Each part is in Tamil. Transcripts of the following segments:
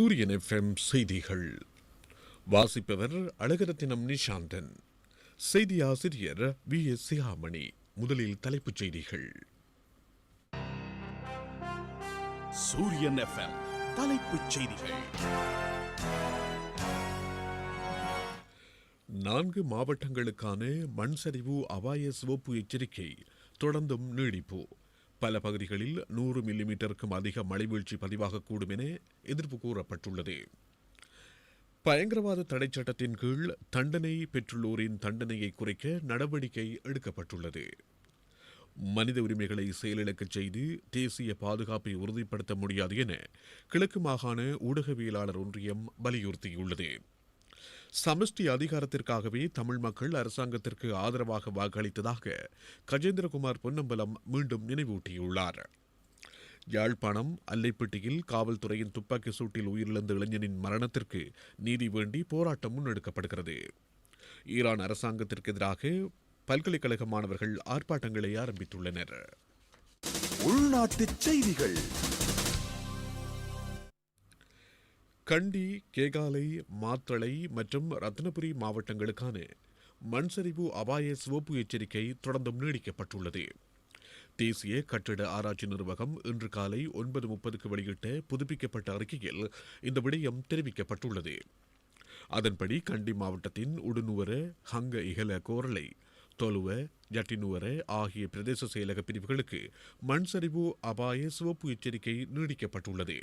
சூரியன் எஃப்எம் செய்திகள். வாசிப்பவர் அழகரத்தினம் நிஷாந்தன். செய்தி ஆசிரியர் வி எஸ் சிகாமணி. முதலில் தலைப்புச் செய்திகள். சூரியன் எஃப்எம் தலைப்புச் செய்திகள். நான்கு மாவட்டங்களுக்கான மண் சரிவு அபாய சிவப்பு எச்சரிக்கை. தொடர்ந்தும் நீடிப்பு. பல பகுதிகளில் நூறு மில்லிமீட்டருக்கும் அதிக மழை வீழ்ச்சி பதிவாகக்கூடும் என எதிர்ப்பு கூறப்பட்டுள்ளது. பயங்கரவாத தடைச்சட்டத்தின் கீழ் தண்டனை பெற்றுள்ளோரின் தண்டனையை குறைக்க நடவடிக்கை எடுக்கப்பட்டுள்ளது. மனித உரிமைகளை செயலிழக்கச் செய்து தேசிய பாதுகாப்பை உறுதிப்படுத்த முடியாது என கிழக்கு மாகாண ஊடகவியலாளர் ஒன்றியம் வலியுறுத்தியுள்ளது. சமஷ்டி அதிகாரத்திற்காகவே தமிழ் மக்கள் அரசாங்கத்திற்கு ஆதரவாக வாக்களித்ததாக கஜேந்திரகுமார் பொன்னம்பலம் மீண்டும் நினைவூட்டியுள்ளார். யாழ்ப்பாணம் அல்லைப்பட்டியில் காவல்துறையின் துப்பாக்கி சூட்டில் உயிரிழந்த இளைஞனின் மரணத்திற்கு நீதி வேண்டி போராட்டம் முன்னெடுக்கப்படுகிறது. ஈரான் அரசாங்கத்திற்கு எதிராக பல்கலைக்கழக மாணவர்கள் ஆர்ப்பாட்டங்களை ஆரம்பித்துள்ளனர். உள்நாட்டுச் செய்திகள். கண்டி கேகாலை மாத்தளை மற்றும் ரத்னபுரி மாவட்டங்களுக்கான மண்சரிவு அபாய சிவப்பு எச்சரிக்கை தொடர்ந்தும் நீடிக்கப்பட்டுள்ளது. தேசிய கட்டிட ஆராய்ச்சி நிர்வாகம் இன்று காலை ஒன்பது முப்பதுக்கு வெளியிட்ட புதுப்பிக்கப்பட்ட அறிக்கையில் இந்த விடயம் தெரிவிக்கப்பட்டுள்ளது. அதன்படி கண்டி மாவட்டத்தின் உடுநுவர ஹங்க இகல கோரலை தொலுவ ஜட்டினுவர ஆகிய பிரதேச செயலக பிரிவுகளுக்கு மண்சரிவு அபாய சிவப்பு எச்சரிக்கை நீடிக்கப்பட்டுள்ளது.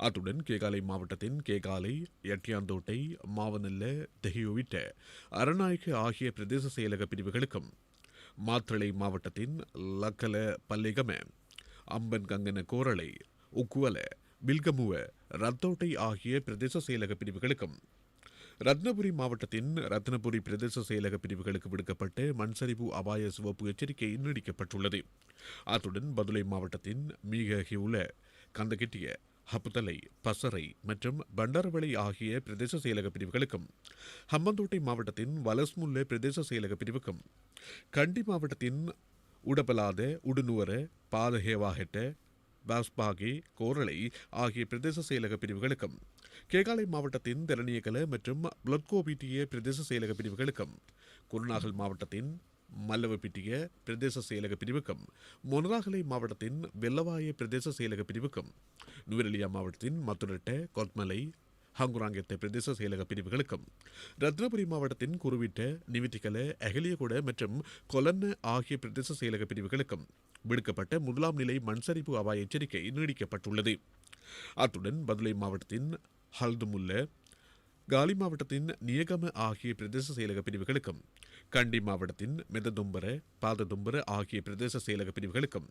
அத்துடன் கேகாலை மாவட்டத்தின் கேகாலை எட்டியாந்தோட்டை மாவனல்ல தெஹியோவிட்ட அரநாயக்க ஆகிய பிரதேச செயலக பிரிவுகளுக்கும் மாத்தளை மாவட்டத்தின் லக்கல பல்லிகம அம்பன் கங்கன கோரளை உக்குவல பில்கமுவ ரத்தோட்டை ஆகிய பிரதேச செயலக பிரிவுகளுக்கும் ரத்னபுரி மாவட்டத்தின் ரத்னபுரி பிரதேச செயலக பிரிவுகளுக்கு விடுக்கப்பட்ட மண்சரிவு அபாய சிவப்பு எச்சரிக்கை நீடிக்கப்பட்டுள்ளது. அத்துடன் பதுளை மாவட்டத்தின் மீக கந்தகெட்டிய ஹப்புதலை பசறை மற்றும் பண்டாரவளை ஆகிய பிரதேச செயலக பிரிவுகளுக்கும் ஹம்மந்தோட்டை மாவட்டத்தின் வலஸ்முல்ல பிரதேச செயலக பிரிவுக்கும் கண்டி மாவட்டத்தின் உடபலாத உடுநுவர பாதஹேவாஹெட்ட பாஸ்பாகி கோரளை ஆகிய பிரதேச செயலக பிரிவுகளுக்கும் கேகாலை மாவட்டத்தின் தெரணியகல மற்றும் புலத்கோபிட்டிய பிரதேச செயலக பிரிவுகளுக்கும் குருநாகல் மாவட்டத்தின் மல்லவப்பிட்டிய பிரதேச செயலக பிரிவுக்கும். மொனராகலை மாவட்டத்தின் வெள்ளவாய பிரதேச செயலக பிரிவுக்கும். நுவரெலியா மாவட்டத்தின் மத்துரட்ட கொத்மலை ஹங்குராங்கெத்த பிரதேச செயலக பிரிவுகளுக்கும். ரத்னபுரி மாவட்டத்தின் குருவிட்ட நிவித்திகல அகலியகுட மற்றும் கொலன்ன ஆகிய பிரதேச செயலக பிரிவுகளுக்கும் விடுக்கப்பட்ட முதலாம் நிலை மண்சரிப்பு அபாய எச்சரிக்கை நீடிக்கப்பட்டுள்ளது. அத்துடன் பதுளை மாவட்டத்தின் ஹல்துமுல்ல காலி மாவட்டத்தின் நியகம ஆகிய பிரதேச செயலக பிரிவுகளுக்கும் கண்டி மாவட்டத்தின் மெததும்பர பாததும்பர ஆகிய பிரதேச செயலக பிரிவுகளுக்கும்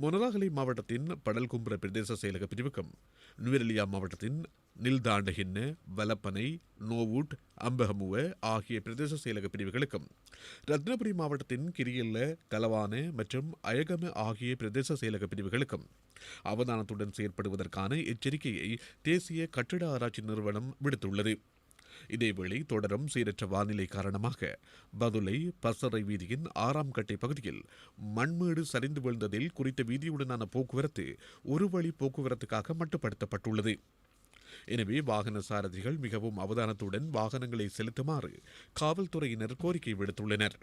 மொனராகலை மாவட்டத்தின் படல்கும்புர பிரதேச செயலக பிரிவுக்கும் நுவரெலியா மாவட்டத்தின் நில்தாண்டகின்ன வலப்பனை நோவூட் அம்பகமுவ ஆகிய பிரதேச செயலக பிரிவுகளுக்கும் ரத்னபுரி மாவட்டத்தின் கிரியல்ல கலவான மற்றும் அயகம ஆகிய பிரதேச செயலக பிரிவுகளுக்கும் அவதானத்துடன் செயற்படுவதற்கான எச்சரிக்கையை தேசிய கட்டிட ஆராய்ச்சி நிறுவனம் விடுத்துள்ளது. இதேவேளை தொடரும் சீரற்ற வானிலை காரணமாக பதுளை பசறை வீதியின் ஆறாம் கட்டை பகுதியில் மண்மேடு சரிந்து விழுந்ததில் குறித்த வீதியுடனான போக்குவரத்து ஒரு வழி போக்குவரத்துக்காக மட்டுப்படுத்தப்பட்டுள்ளது. எனவே வாகன சாரதிகள் மிகவும் அவதானத்துடன் வாகனங்களை செலுத்துமாறு காவல்துறையினர் கோரிக்கை விடுத்துள்ளனர்.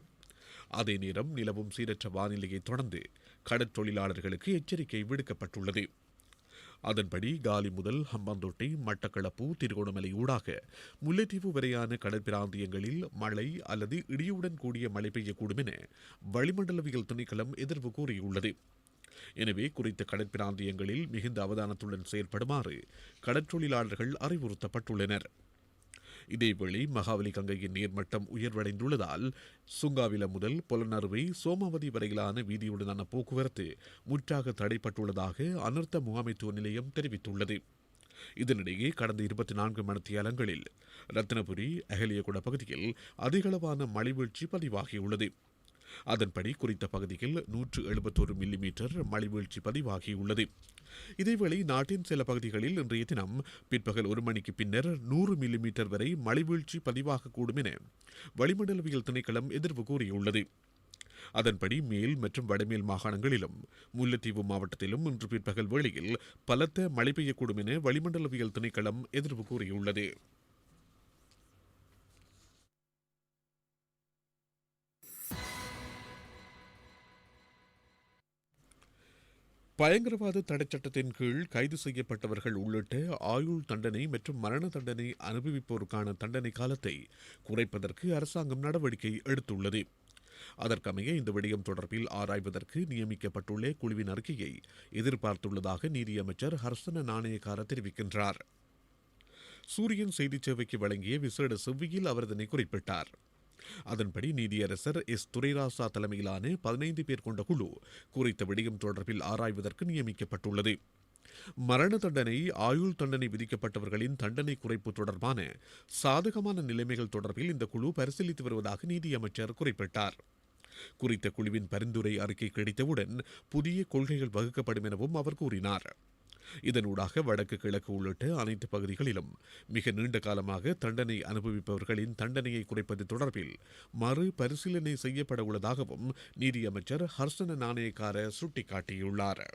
அதே நேரம் நிலவும் சீரற்ற வானிலையை தொடர்ந்து கடற்தொழிலாளர்களுக்கு எச்சரிக்கை விடுக்கப்பட்டுள்ளது. அதன்படி காலி முதல் ஹம்பாந்தோட்டை மட்டக்களப்பு திருகோணமலை ஊடாக முல்லைத்தீவு வரையான கடற்பிராந்தியங்களில் மழை அல்லது இடியுடன் கூடிய மழை பெய்யக்கூடும் என வளிமண்டலவியல் திணைக்களம் எதிர்வு கூறியுள்ளது. எனவே குறித்த கடற்பிராந்தியங்களில் மிகுந்த அவதானத்துடன் செயல்படுமாறு கடற்றொழிலாளர்கள் அறிவுறுத்தப்பட்டுள்ளனர். இதேவேளை மகாவலி கங்கையின் நீர்மட்டம் உயர்வடைந்துள்ளதால் சுங்காவில முதல் புலனறுவை சோமாவதி வரையிலான வீதியுடனான போக்குவரத்து முற்றாக தடைப்பட்டுள்ளதாக அனர்த்த முகாமைத்துவ நிலையம் தெரிவித்துள்ளது. இதனிடையே கடந்த இருபத்தி நான்கு மணித்தியாலங்களில் ரத்னபுரி அகலியகுட பகுதியில் அதிகளவான மழை வீழ்ச்சி பதிவாகியுள்ளது. அதன்படி குறித்த பகுதியில் நூற்று எழுபத்தோரு மில்லிமீட்டர் மழை வீழ்ச்சி பதிவாகியுள்ளது. இதேவேளை நாட்டின் சில பகுதிகளில் இன்றைய தினம் பிற்பகல் ஒரு மணிக்கு பின்னர் நூறு மில்லிமீட்டர் வரை மழை வீழ்ச்சி பதிவாகக்கூடும் என வளிமண்டலவியல் திணைக்களம் எதிர்வு கூறியுள்ளது. அதன்படி மேல் மற்றும் வடமேல் மாகாணங்களிலும் முல்லைத்தீவு மாவட்டத்திலும் இன்று பிற்பகல் வேளையில் பலத்த மழை பெய்யக்கூடும் என வளிமண்டலவியல் திணைக்களம் எதிர்ப்பு கூறியுள்ளது. பயங்கரவாத தடைச்சட்டத்தின் கீழ் கைது செய்யப்பட்டவர்கள் உள்ளிட்ட ஆயுள் தண்டனை மற்றும் மரண தண்டனை அனுபவிப்போருக்கான தண்டனை காலத்தை குறைப்பதற்கு அரசாங்கம் நடவடிக்கை எடுத்துள்ளது. அதற்கமைய இந்த விடயம் தொடர்பில் ஆராய்வதற்கு நியமிக்கப்பட்டுள்ள குழுவின் அறிக்கையை எதிர்பார்த்துள்ளதாக நீதியமைச்சர் ஹர்சன நாணயக்கார தெரிவிக்கின்றார். சூரியன் செய்திச் சேவைக்கு வழங்கிய விசேட செவ்வியில் அவர் இதனை குறிப்பிட்டார். அதன்படி நீதியரசர் எஸ். துரைராசா தலைமையிலான பதினைந்து பேர் கொண்ட குழு குறித்த விடயம் தொடர்பில் ஆராய்வதற்கு நியமிக்கப்பட்டுள்ளது. மரண தண்டனை ஆயுள் தண்டனை விதிக்கப்பட்டவர்களின் தண்டனை குறைப்பு தொடர்பான சாதகமான நிலைமைகள் தொடர்பில் இந்த குழு பரிசீலித்து வருவதாக நீதியமைச்சர் குறிப்பிட்டார். குறித்த குழுவின் பரிந்துரை அறிக்கை கிடைத்தவுடன் புதிய கொள்கைகள் வகுக்கப்படும் எனவும் அவர் கூறினார். இதனூடாக வடக்கு கிழக்கு உள்ளிட்ட அனைத்து பகுதிகளிலும் மிக நீண்ட காலமாக தண்டனை அனுபவிப்பவர்களின் தண்டனையை குறைப்பது தொடர்பில் மறு பரிசீலனை செய்யப்பட உள்ளதாகவும் நீதியமைச்சர் ஹர்சன நாணயக்கார சுட்டிக்காட்டியுள்ளார்.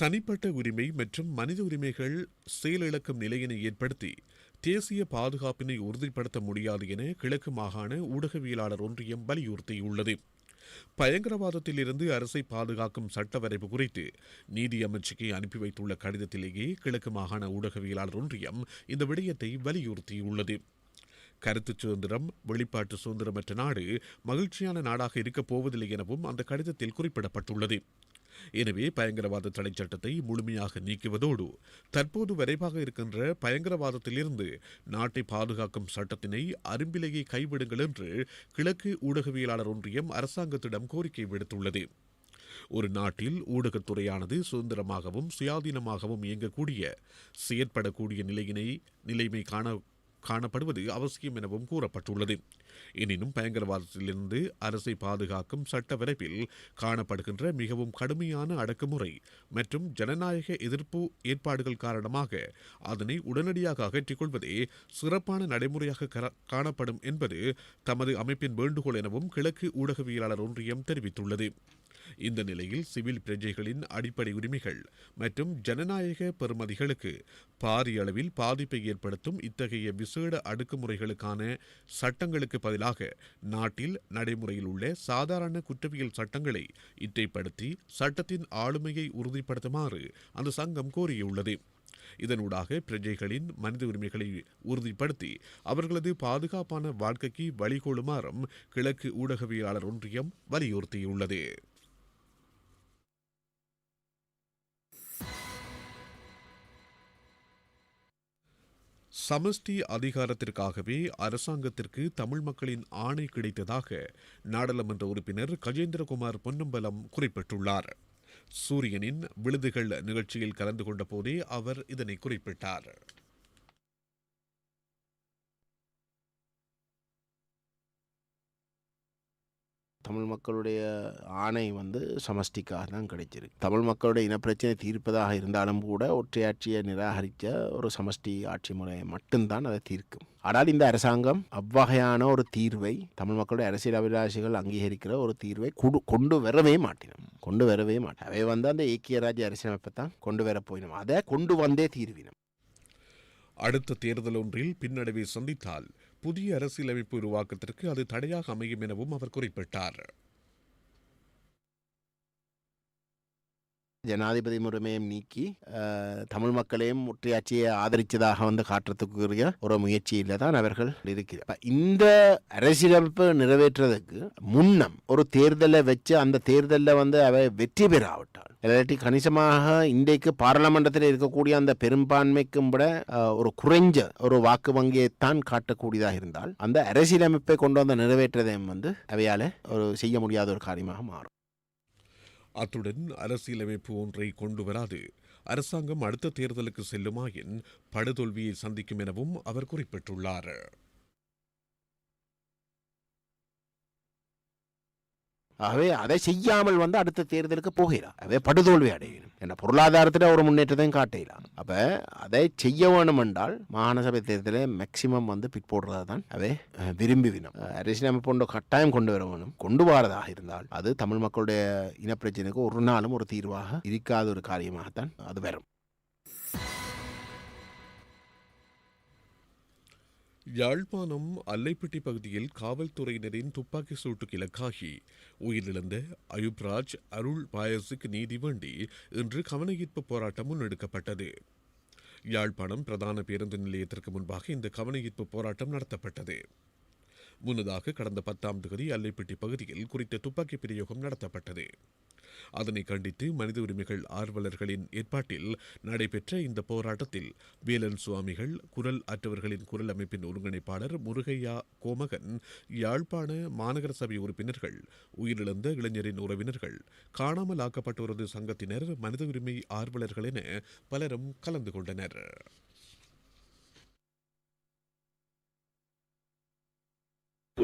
தனிப்பட்ட உரிமை மற்றும் மனித உரிமைகள் செயலிழக்கும் நிலையினை ஏற்படுத்தி தேசிய பாதுகாப்பினை உறுதிப்படுத்த முடியாது என கிழக்கு மாகாண ஊடகவியலாளர் ஒன்றியம் வலியுறுத்தியுள்ளது. பயங்கரவாதத்திலிருந்து அரசை பாதுகாக்கும் சட்ட வரைவு குறித்து நீதி அமைச்சுக்கு அனுப்பி வைத்துள்ள கடிதத்திலேயே கிழக்கு மாகாண ஊடகவியலாளர் ஒன்றியம் இந்த விடயத்தை வலியுறுத்தியுள்ளது. கருத்து சுதந்திரம் வெளிப்பாட்டு சுதந்திரமற்ற நாடு மகிழ்ச்சியான நாடாக இருக்கப் போவதில்லை எனவும் அந்த கடிதத்தில் குறிப்பிடப்பட்டுள்ளது. எனவே பயங்கரவாத தடை சட்டத்தை முழுமையாக நீக்குவதோடு தற்போது விரைவாக இருக்கின்ற பயங்கரவாதத்திலிருந்து நாட்டை பாதுகாக்கும் சட்டத்தினை அரும்பிலேயே கைவிடுங்கள் என்று கிழக்கு ஊடகவியலாளர் ஒன்றியம் அரசாங்கத்திடம் கோரிக்கை விடுத்துள்ளது. ஒரு நாட்டில் ஊடகத்துறையானது சுதந்திரமாகவும் சுயாதீனமாகவும் இயங்கக்கூடிய செயற்படக்கூடிய நிலையினை நிலைமை காண காணப்படுவது அவசியம் எனவும் கூறப்பட்டுள்ளது. எனினும் பயங்கரவாதத்திலிருந்து அரசை பாதுகாக்கும் சட்ட வரைப்பில் காணப்படுகின்ற மிகவும் கடுமையான அடக்குமுறை மற்றும் ஜனநாயக எதிர்ப்பு ஏற்பாடுகள் காரணமாக அதனை உடனடியாக அகற்றிக் கொள்வதே சிறப்பான நடைமுறையாக காணப்படும் என்பது தமது அமைப்பின் வேண்டுகோள் எனவும் கிழக்கு ஊடகவியலாளர் ஒன்றியம் தெரிவித்துள்ளது. இந்த நிலையில் சிவில் பிரஜைகளின் அடிப்படை உரிமைகள் மற்றும் ஜனநாயக பெறுமதிகளுக்கு பாரிய அளவில் பாதிப்பை ஏற்படுத்தும் இத்தகைய விசேட அடுக்குமுறைகளுக்கான சட்டங்களுக்கு பதிலாக நாட்டில் நடைமுறையில் உள்ள சாதாரண குற்றவியல் சட்டங்களை இற்றைப்படுத்தி சட்டத்தின் ஆளுமையை உறுதிப்படுத்துமாறு அந்த சங்கம் கோரியுள்ளது. இதனூடாக பிரஜைகளின் மனித உரிமைகளை உறுதிப்படுத்தி அவர்களது பாதுகாப்பான வாழ்க்கைக்கு வழிகோலுமாறும் கிழக்கு ஊடகவியலாளர் ஒன்றியம் வலியுறுத்தியுள்ளது. சமஷ்டி அதிகாரத்திற்காகவே அரசாங்கத்திற்கு தமிழ் மக்களின் ஆணை கிடைத்ததாக நாடாளுமன்ற உறுப்பினர் கஜேந்திரகுமார் பொன்னம்பலம் குறிப்பிட்டுள்ளார். சூரியனின் விழுதுகள் நிகழ்ச்சியில் கலந்து கொண்ட போதே அவர் இதனை குறிப்பிட்டார். தமிழ் மக்களுடைய ஆணை வந்து சமஷ்டிக்காக தான் கிடைச்சிருக்கு. தமிழ் மக்களுடைய இனப்பிரச்சனை தீர்ப்பதாக இருந்தாலும் கூட ஒற்றையாட்சியை நிராகரித்த ஒரு சமஷ்டி ஆட்சி முறையை மட்டும்தான் அதை தீர்க்கும். ஆனால் இந்த அரசாங்கம் அவ்வகையான ஒரு தீர்வை தமிழ் மக்களுடைய அரசியல் அபிலாஷிகள் அங்கீகரிக்கிற ஒரு தீர்வை கொடு கொண்டு வரவே மாட்டினோம். கொண்டு வரவே மாட்டோம் அவை வந்து அந்த ஏக்கிய ராஜ்ய அரசியலமைப்பை தான் கொண்டு வர போயினோம். அதை கொண்டு வந்தே தீர்வினும். அடுத்த தேர்தல் ஒன்றில் பின்னடைவை சந்தித்தால் புதிய அரசியலமைப்பு உருவாக்கத்திற்கு அது தடையாக அமையும் எனவும் அவர் குறிப்பிட்டார். ஜனாதிபதி முறைமையும் நீக்கி அஹ், தமிழ் மக்களையும் ஒற்றையாட்சியை ஆதரித்ததாக வந்து காட்டுறதுக்குரிய ஒரு முயற்சியில் தான் அவர்கள் இருக்கிறார். இந்த அரசியலமைப்பு நிறைவேற்றுறதுக்கு முன்னம் ஒரு தேர்தலை வச்சு அந்த தேர்தலில் வந்து அவை வெற்றி பெறாவிட்டால் இல்லாட்டி கணிசமாக இன்றைக்கு பாராளுமன்றத்தில் இருக்கக்கூடிய அந்த பெரும்பான்மைக்கும் விட ஒரு குறைஞ்ச ஒரு வாக்கு வங்கியைத்தான் காட்டக்கூடியதாக இருந்தால் அந்த அரசியலமைப்பை கொண்டு வந்து நிறைவேற்றதையும் வந்து அவையால் ஒரு செய்ய முடியாத ஒரு காரியமாக மாறும். அத்துடன் அரசியலமைப்பு ஒன்றை கொண்டு வராது. அரசாங்கம் அடுத்த தேர்தலுக்கு செல்லுமாயின் படுதோல்வியை சந்திக்கும் எனவும் அவர் குறிப்பிட்டுள்ளார். ஆகவே அதை செய்யாமல் வந்து அடுத்த தேர்தலுக்கு போகிறார். அவை படுதோல்வி அடையணும். என்ன பொருளாதாரத்தில் ஒரு முன்னேற்றத்தையும் காட்டலாம். அப்போ அதை செய்ய வேணும் என்றால் மாகாணசபை தேர்தலில் மேக்சிமம் வந்து பிற்போடுறதா தான் அவை விரும்பி விரும்புவினம் அரசியலமைப்பு ஒன்று கட்டாயம் கொண்டு வர வேணும். கொண்டு வரதாக இருந்தால் அது தமிழ் மக்களுடைய இனப்பிரச்சனைக்கு ஒரு நாளும் ஒரு தீர்வாக இருக்காத ஒரு காரியமாகத்தான் அது வரும். யாழ்ப்பாணம் அல்லைப்பட்டி பகுதியில் காவல்துறையினரின் துப்பாக்கி சூட்டுக்கு இலக்காகி. உயிரிழந்த அயுப்ராஜ் அருள் பாயசுக்கு நீதி வேண்டி இன்று கவனஈர்ப்பு போராட்டம் முன்னெடுக்கப்பட்டது. யாழ்ப்பாணம் பிரதான பேருந்து நிலையத்திற்கு முன்பாக இந்த கவனஈர்ப்பு போராட்டம் நடத்தப்பட்டது. முன்னதாக கடந்த பத்தாம் தேதி அல்லைப்பட்டி பகுதியில் குறித்த துப்பாக்கி பிரயோகம் நடத்தப்பட்டது. அதனை கண்டித்து மனித உரிமைகள் ஆர்வலர்களின் ஏற்பாட்டில் நடைபெற்ற இந்த போராட்டத்தில் வேலன் சுவாமிகள் குரல் அற்றவர்களின் குரல் அமைப்பின் ஒருங்கிணைப்பாளர் முருகையா கோமகன் யாழ்ப்பாண மாநகர சபை உறுப்பினர்கள் உயிரிழந்த இளைஞரின் உறவினர்கள் காணாமல் ஆக்கப்பட்டோரது சங்கத்தினர் மனித உரிமை ஆர்வலர்கள் என பலரும் கலந்து கொண்டனர்.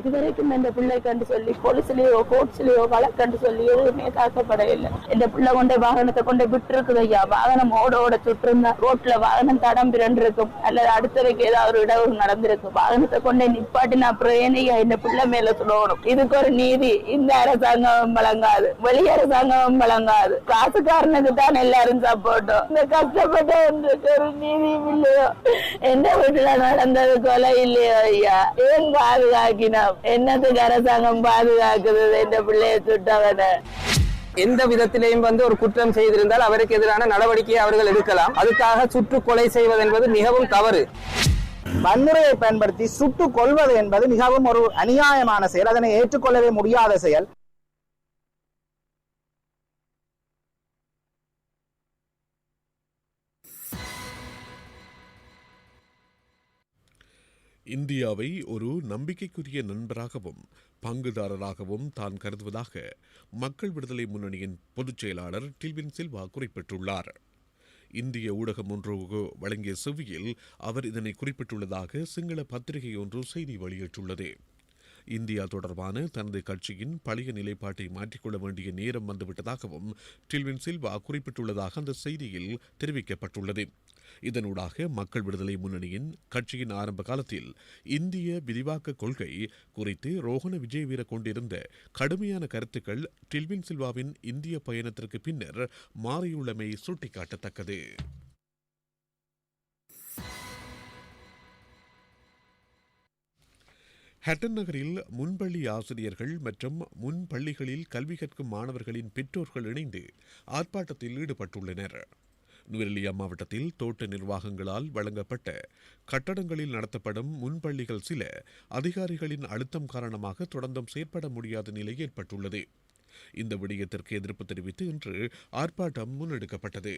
இது வரைக்கும் இந்த பிள்ளை கண்டு சொல்லி போலீஸ்லயோ கோர்ட்ஸ்லயோ வழக்கண்டு சொல்லி எதுவுமே தாக்கப்படவில்லை. இந்த பிள்ளை கொண்ட வாகனத்தை கொண்டு விட்டு இருக்குது ஐயா. வாகனம் ஓட ஓட சுற்றிருந்தா ரோட்ல வாகனம் தடம் பிறண்டிருக்கும். அல்லது அடுத்தவைக்கு ஏதாவது ஒரு இடவு நடந்திருக்கும். வாகனத்தை கொண்டு நிப்பாட்டின அப்புறம் ஏனையா இந்த பிள்ளை மேல சுடணும்? இதுக்கு ஒரு நீதி. இந்த அரசாங்கம் வழங்காது. வெளி அரசாங்கம் வழங்காது. காசுக்காரனுக்கு தான் எல்லாரும் சப்போர்ட்டும் இந்த கஷ்டப்பட்டவனுக்கு ஒரு நீதியும் இல்லையோ? எந்த வீட்டுல நடந்தது கொலை இல்லையோ ஐயா? ஏன் பாதுகாக்கினா பாதுகாக்கினோம் என்னத்துக்கு அரசாங்கம் பாதுகாக்குது இந்த பிள்ளைய சுட்டவன. எந்த விதத்திலேயும் வந்து ஒரு குற்றம் செய்திருந்தால் அவருக்கு எதிரான நடவடிக்கையை அவர்கள் எடுக்கலாம். அதுக்காக சுட்டு கொலை செய்வது என்பது மிகவும் தவறு. வன்முறையை பயன்படுத்தி சுட்டு கொள்வது என்பது மிகவும் ஒரு அநியாயமான செயல். அதனை ஏற்றுக்கொள்ளவே முடியாத செயல். இந்தியாவை ஒரு நம்பிக்கைக்குரிய நண்பராகவும் பங்குதாரராகவும் தான் கருதுவதாக மக்கள் விடுதலை முன்னணியின் பொதுச் செயலாளர் டில்வின் சில்வா குறிப்பிட்டுள்ளார். இந்திய ஊடகம் ஒன்றுக்கு வழங்கிய செவ்வியில் அவர் இதனை குறிப்பிட்டுள்ளதாக சிங்கள பத்திரிகை ஒன்று செய்தி வெளியிட்டுள்ளது. இந்தியா தொடர்பான தனது கட்சியின் பழைய நிலைப்பாட்டை மாற்றிக்கொள்ள வேண்டிய நேரம் வந்துவிட்டதாகவும் டில்வின் சில்வா குறிப்பிட்டுள்ளதாக அந்த செய்தியில் தெரிவிக்கப்பட்டுள்ளது. இதனூடாக மக்கள் விடுதலை முன்னணியின் கட்சியின் ஆரம்ப காலத்தில் இந்திய விரிவாக்க கொள்கை குறித்து ரோஹண விஜயவீர கொண்டிருந்த கடுமையான கருத்துக்கள் டில்வின் சில்வாவின் இந்திய பயணத்திற்கு பின்னர் மாறியுள்ளமை சுட்டிக்காட்டத்தக்கது. ஹட்டன் நகரில் முன்பள்ளி ஆசிரியர்கள் மற்றும் முன் பள்ளிகளில் கல்வி கற்கும் மாணவர்களின் பெற்றோர்கள் இணைந்து ஆர்ப்பாட்டத்தில் ஈடுபட்டுள்ளனர். நுவரெலியா மாவட்டத்தில் தோட்ட நிர்வாகங்களால் வழங்கப்பட்ட கட்டடங்களில் நடத்தப்படும் முன்பள்ளிகள் சில அதிகாரிகளின் அழுத்தம் காரணமாக தொடர்ந்தும் செயற்பட முடியாத நிலை ஏற்பட்டுள்ளது. இந்த விடயத்திற்கு எதிர்ப்பு தெரிவித்து இன்று ஆர்ப்பாட்டம் முன்னெடுக்கப்பட்டது.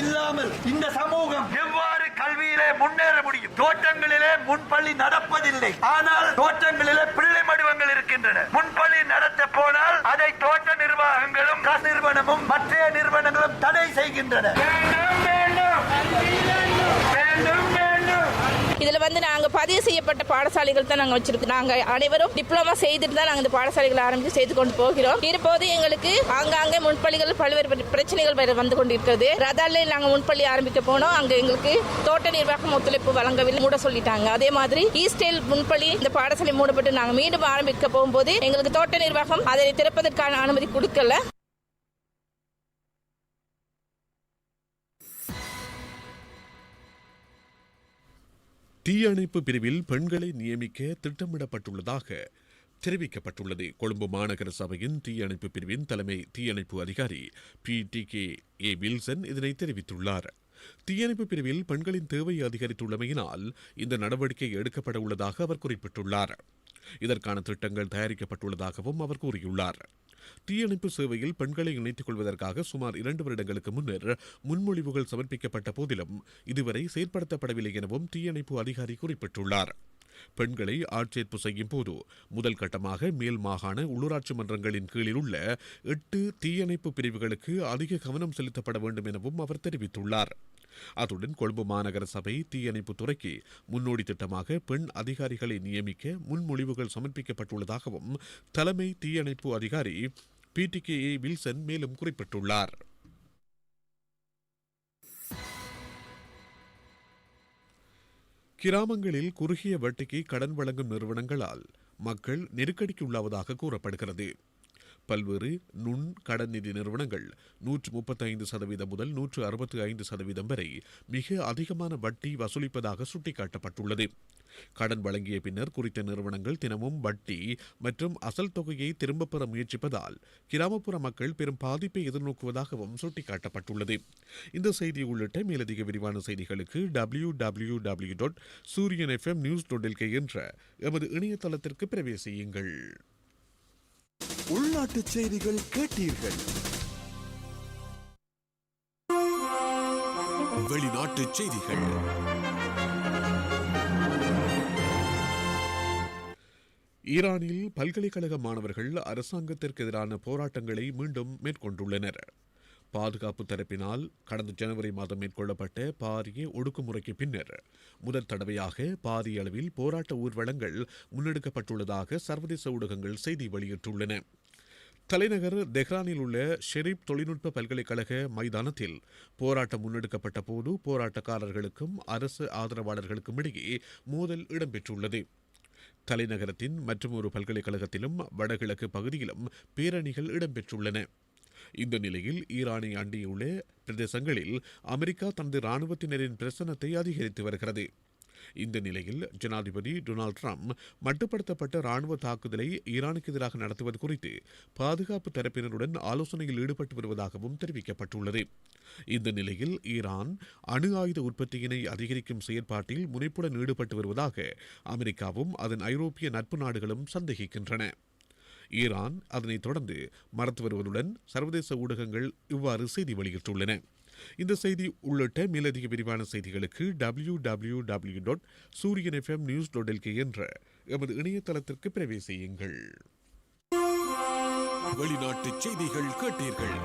இல்லாமல் இந்த சமூகம் எவ்வாறு கல்வியிலே முன்னேற முடியும். தோட்டங்களிலே முன்பள்ளி நடப்பதில்லை. ஆனால் தோட்டங்களிலே பிள்ளை மடுவங்கள் இருக்கின்றன. முன்பள்ளி நடத்த போனால் அதை தோட்ட நிர்வாகங்களும் நிறுவனமும் மற்ற நிறுவனங்களும் தடை செய்கின்றன வேண்டும் வேண்டும் வேண்டும் வேண்டும் இதில் வந்து நாங்கள் பதிவு செய்யப்பட்ட பாடசாலைகள் தான் நாங்கள் வச்சிருக்கோம். நாங்கள் அனைவரும் டிப்ளமா செய்துட்டு தான் நாங்கள் இந்த பாடசாலைகளை ஆரம்பித்து செய்து கொண்டு போகிறோம். இருப்போது எங்களுக்கு ஆங்காங்கே முன்பள்ளிகள் பல்வேறு பிரச்சனைகள் வந்து கொண்டிருக்கிறது. ரதாலில் நாங்கள் முன்பள்ளி ஆரம்பிக்க போனோம். அங்கே எங்களுக்கு தோட்ட நிர்வாகம் ஒத்துழைப்பு வழங்கவில்லை மூட சொல்லிட்டாங்க. அதே மாதிரி ஈஸ்டேல் முன்பள்ளி இந்த பாடசாலை மூடப்பட்டு நாங்கள் மீண்டும் ஆரம்பிக்க போகும்போது எங்களுக்கு தோட்ட நிர்வாகம் அதை திறப்பதற்கான அனுமதி கொடுக்கல. தீயணைப்பு பிரிவில் பெண்களை நியமிக்க திட்டமிடப்பட்டுள்ளதாக தெரிவிக்கப்பட்டுள்ளது. கொழும்பு மாநகர சபையின் தீயணைப்பு பிரிவின் தலைமை தீயணைப்பு அதிகாரி P. D. K. A. Wilson இதனை தெரிவித்துள்ளார். தீயணைப்பு பிரிவில் பெண்களின் தேவை அதிகரித்துள்ளமையினால் இந்த நடவடிக்கை எடுக்கப்பட உள்ளதாக அவர் குறிப்பிட்டுள்ளார். இதற்கான திட்டங்கள் தயாரிக்கப்பட்டுள்ளதாகவும் அவர் கூறியுள்ளார். தீயணைப்பு சேவையில் பெண்களை இணைத்துக் கொள்வதற்காக சுமார் இரண்டு வருடங்களுக்கு முன்னர் முன்மொழிவுகள் சமர்ப்பிக்கப்பட்ட போதிலும் இதுவரை செயற்படுத்தப்படவில்லை எனவும் தீயணைப்பு அதிகாரி குறிப்பிட்டுள்ளார். பெண்களை ஆட்சேர்ப்பு செய்யும் போது முதல் கட்டமாக மேல் மாகாண உள்ளூராட்சி மன்றங்களின் கீழில் உள்ள எட்டு தீயணைப்பு பிரிவுகளுக்கு அதிக கவனம் செலுத்தப்பட வேண்டும் எனவும் அவர் தெரிவித்துள்ளார். அத்துடன் கொழும்பு மாநகர சபை தீயணைப்பு துறைக்கு முன்னோடி திட்டமாக பெண் அதிகாரிகளை நியமிக்க முன்மொழிவுகள் சமர்ப்பிக்கப்பட்டுள்ளதாகவும் தலைமை தீயணைப்பு அதிகாரி பிடிகேஏ வில்சன் மேலும் குறிப்பிட்டுள்ளார். கிராமங்களில் குறுகிய வட்டிக்கு கடன் வழங்கும் நிறுவனங்களால் மக்கள் நெருக்கடிக்கு உள்ளாவதாக கூறப்படுகிறது. பல்வேறு நுண் கடன் நிதி நிறுவனங்கள் நூற்று முப்பத்தைந்து சதவீதம் முதல் நூற்று அறுபத்தி ஐந்து சதவீதம் வரை மிக அதிகமான வட்டி வசூலிப்பதாக சுட்டிக்காட்டப்பட்டுள்ளது. கடன் வழங்கிய பின்னர் குறித்த நிறுவனங்கள் தினமும் வட்டி மற்றும் அசல் தொகையை திரும்பப் பெற முயற்சிப்பதால் கிராமப்புற மக்கள் பெரும் பாதிப்பை எதிர்நோக்குவதாகவும் சுட்டிக்காட்டப்பட்டுள்ளது. இந்த செய்தி உள்ளிட்ட மேலதிக விரிவான செய்திகளுக்கு W W W dot Sooriyan FM news dot என்ற எமது இணையதளத்திற்கு பிரவேசியுங்கள். உள்நாட்டு செய்திகள் கேட்டீர்கள். வெளிநாட்டு செய்திகள். ஈரானில் பல்கலைக்கழக மாணவர்கள் அரசாங்கத்திற்கு எதிரான போராட்டங்களை மீண்டும் மேற்கொண்டுள்ளனர். பாதுகாப்பு தரப்பினால் கடந்த ஜனவரி மாதம் மேற்கொள்ளப்பட்ட பாரிய ஒடுக்குமுறைக்கு பின்னர் முதல் தடவையாக பாரிய அளவில் போராட்ட ஊர்வலங்கள் முன்னெடுக்கப்பட்டுள்ளதாக சர்வதேச ஊடகங்கள் செய்தி வெளியிட்டுள்ளன. தலைநகர் தெஹ்ரானில் உள்ள ஷெரீப் தொழில்நுட்ப பல்கலைக்கழக மைதானத்தில் போராட்டம் முன்னெடுக்கப்பட்ட போது போராட்டக்காரர்களுக்கும் அரசு ஆதரவாளர்களுக்கும் இடையே மோதல் இடம்பெற்றுள்ளது. தலைநகரத்தின் மற்றும் ஒரு பல்கலைக்கழகத்திலும் வடகிழக்கு பகுதியிலும் பேரணிகள் இடம்பெற்றுள்ளன. இந்த நிலையில் ஈரானை அண்டியுள்ள பிரதேசங்களில் அமெரிக்கா தனது இராணுவத்தினரின் பிரசனத்தை அதிகரித்து வருகிறது. இந்த நிலையில் ஜனாதிபதி டொனால்ட் ட்ரம்ப் மட்டுப்படுத்தப்பட்ட ராணுவ தாக்குதலை ஈரானுக்கு எதிராக நடத்துவது குறித்து பாதுகாப்பு தரப்பினருடன் ஆலோசனையில் ஈடுபட்டு வருவதாகவும் தெரிவிக்கப்பட்டுள்ளது. இந்த நிலையில் ஈரான் அணு ஆயுத உற்பத்தியினை அதிகரிக்கும் செயற்பாட்டில் முனைப்புடன் ஈடுபட்டு வருவதாக அமெரிக்காவும் அதன் ஐரோப்பிய நட்பு நாடுகளும் சந்தேகிக்கின்றன. ஈரான் அதனைத் தொடர்ந்து மறுத்து வருவதுடன் சர்வதேச ஊடகங்கள் இவ்வாறு செய்தி வெளியிட்டுள்ளன. இந்த செய்தி உள்ளிட்ட மேலதிக விரிவான செய்திகளுக்கு W W W dot Sooriyan FM news dot LK என்ற எமது இணையதளத்திற்கு பிரவேசியுங்கள் வெளிநாட்டு செய்திகள் கேட்டீர்கள்.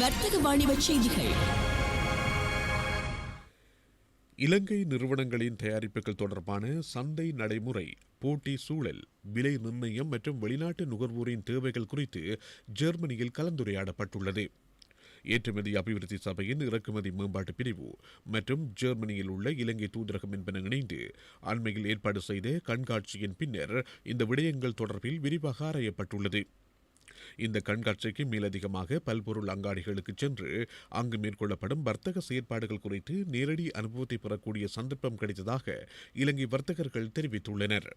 வர்த்தக வாணிப செய்திகள். இலங்கை நிறுவனங்களின் தயாரிப்புகள் தொடர்பான சந்தை நடைமுறை போட்டி சூழல் விலை நிர்ணயம் மற்றும் வெளிநாட்டு நுகர்வோரின் தேவைகள் குறித்து ஜெர்மனியில் கலந்துரையாடப்பட்டுள்ளது. ஏற்றுமதி அபிவிருத்தி சபையின் இறக்குமதி மேம்பாட்டு பிரிவு மற்றும் ஜெர்மனியில் உள்ள இலங்கை தூதரகம் என்பன இணைந்து அண்மையில் ஏற்பாடு செய்த கண்காட்சியின் பின்னர் இந்த விடயங்கள் தொடர்பில் விரிவாக ஆராயப்பட்டுள்ளது. இந்த கண்காட்சிக்கு மேலதிகமாக பல்பொருள் அங்காடிகளுக்கு சென்று அங்கு மேற்கொள்ளப்படும் வர்த்தக செயற்பாடுகள் குறித்து நேரடி அனுபவத்தை பெறக்கூடிய சந்தர்ப்பம் கிடைத்ததாக இலங்கை வர்த்தகர்கள் தெரிவித்துள்ளனர்.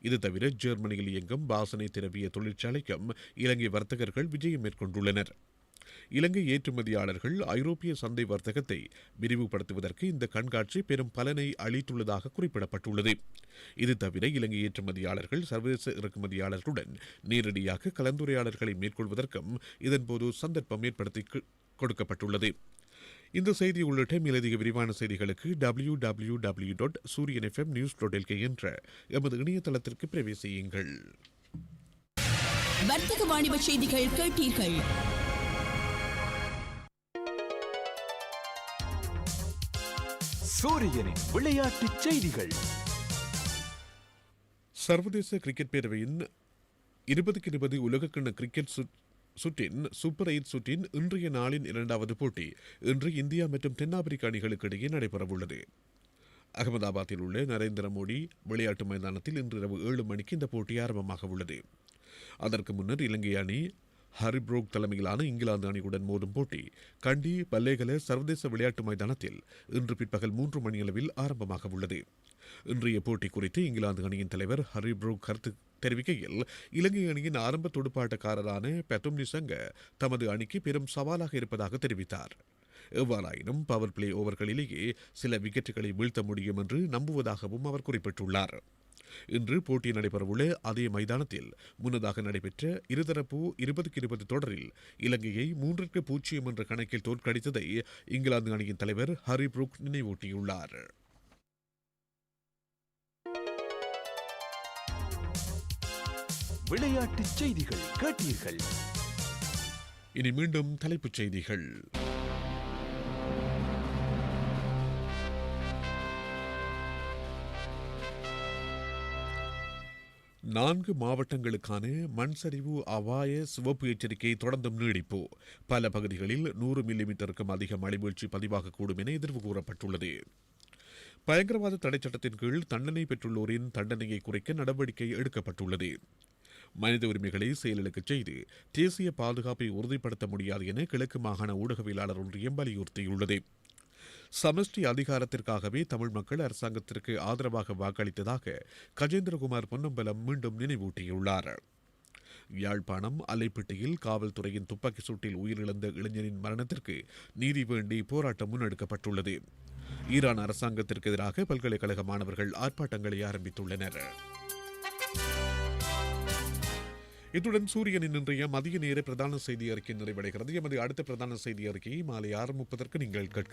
இது தவிர ஜெர்மனியில் இயங்கும் வாசனை திரவிய தொழிற்சாலைக்கும் இலங்கை வர்த்தகர்கள் விஜயம் மேற்கொண்டுள்ளனர். இலங்கை ஏற்றுமதியாளர்கள் ஐரோப்பிய சந்தை வர்த்தகத்தை விரிவுபடுத்துவதற்கு இந்த கண்காட்சி பெரும் பலனை அளித்துள்ளதாக குறிப்பிடப்பட்டுள்ளது. இது தவிர இலங்கை ஏற்றுமதியாளர்கள் சர்வதேச இறக்குமதியாளர்களுடன் நேரடியாக கலந்துரையாடல்களை மேற்கொள்வதற்கும் இதன்போது சந்தர்ப்பம் ஏற்படுத்தி கொடுக்கப்பட்டுள்ளது. இந்த செய்தி உள்ளிட்ட மேலதிக விரிவான செய்திகளுக்கு W W W dot Sooriyan FM news dot LK என்ற எமது இணையதளத்திற்கு பிரவேசியுங்கள். வர்த்தக வாணிப செய்திகள் கேட்டீர்கள். சூரியனின் விளையாட்டு செய்திகள். சர்வதேச கிரிக்கெட் பேரவையின் இருபதுக்கு இருபது உலகக்கிண கிரிக்கெட் சுற்றின் சூப்பர் எயிட் சுற்றின் இன்றைய நாளின் இரண்டாவது போட்டி இன்று இந்தியா மற்றும் தென்னாப்பிரிக்க அணிகளுக்கு இடையே நடைபெறவுள்ளது. அகமதாபாத்தில் உள்ள நரேந்திர மோடி விளையாட்டு மைதானத்தில் இன்று இரவு ஏழு மணிக்கு இந்த போட்டி ஆரம்பமாக உள்ளது. அதற்கு முன்னர் இலங்கை அணி ஹரிப்ரோக் தலைமையிலான இங்கிலாந்து அணியுடன் மோதும் போட்டி கண்டி பல்லேகல சர்வதேச விளையாட்டு மைதானத்தில் இன்று பிற்பகல் மூன்று மணியளவில் ஆரம்பமாக உள்ளது. இன்றைய போட்டி குறித்து இங்கிலாந்து அணியின் தலைவர் ஹரிப்ரோக் கருத்து தெரிவிக்கையில் இலங்கை அணியின் ஆரம்ப துடுப்பாட்டக்காரரான பெத்தும் நிசங்க தமது அணிக்கு பெரும் சவாலாக இருப்பதாக தெரிவித்தார். எவ்வாறாயினும் பவர் பிளே ஓவர்களிலேயே சில விக்கெட்டுகளை வீழ்த்த முடியும் என்று நம்புவதாகவும் அவர் குறிப்பிட்டுள்ளார். இன்று போட்டி நடைபெறவுள்ள அதே மைதானத்தில் முன்னதாக நடைபெற்ற இருதரப்பு இருபதுக்கு இருபது தொடரில் இலங்கையை மூன்றிற்கு பூஜ்ஜியம் என்ற கணக்கில் தோற்கடித்ததை இங்கிலாந்து அணியின் தலைவர் ஹரி புரூக் நினைவூட்டியுள்ளார். விளையாட்டு செய்திகள் கேட்டீர்கள். இனி மீண்டும் தலைப்புச் செய்திகள். நான்கு மாவட்டங்களுக்கான மண் சரிவு அபாய சிவப்பு எச்சரிக்கை தொடர்ந்தும் நீடிப்பு. பல பகுதிகளில் நூறு மில்லிமீட்டருக்கும் அதிக மழைவீழ்ச்சி பதிவாகக்கூடும் என எதிர்வு கூறப்பட்டுள்ளது. பயங்கரவாத தடை சட்டத்தின் கீழ் தண்டனை பெற்றுள்ளோரின் தண்டனையை குறைக்க நடவடிக்கை எடுக்கப்பட்டுள்ளது. மனித உரிமைகளை செயலிழக்கச் செய்து தேசிய பாதுகாப்பை உறுதிப்படுத்த முடியாது என கிழக்கு மாகாண ஊடகவியலாளர் ஒன்றியம் வலியுறுத்தியுள்ளது. சமஷ்டி அதிகாரத்திற்காகவே தமிழ் மக்கள் அரசாங்கத்திற்கு ஆதரவாக வாக்களித்ததாக கஜேந்திரகுமார் பொன்னம்பலம் மீண்டும் நினைவூட்டியுள்ளார். யாழ்ப்பாணம் அலைப்பட்டியில் காவல்துறையின் துப்பாக்கி சூட்டில் உயிரிழந்த இளைஞரின் மரணத்திற்கு நீதி வேண்டி போராட்டம் முன்னெடுக்கப்பட்டுள்ளது. ஈரான் அரசாங்கத்திற்கு எதிராக பல்கலைக்கழக மாணவர்கள் ஆர்ப்பாட்டங்களை ஆரம்பித்துள்ளனர். இத்துடன் சூரியனின் இன்றைய மதிய நேர பிரதான செய்தி அறிக்கை நிறைவடைகிறது. எமது அடுத்த பிரதான செய்தி அறிக்கையை மாலை ஆரம்பிப்பதற்கு நீங்கள் கேட்க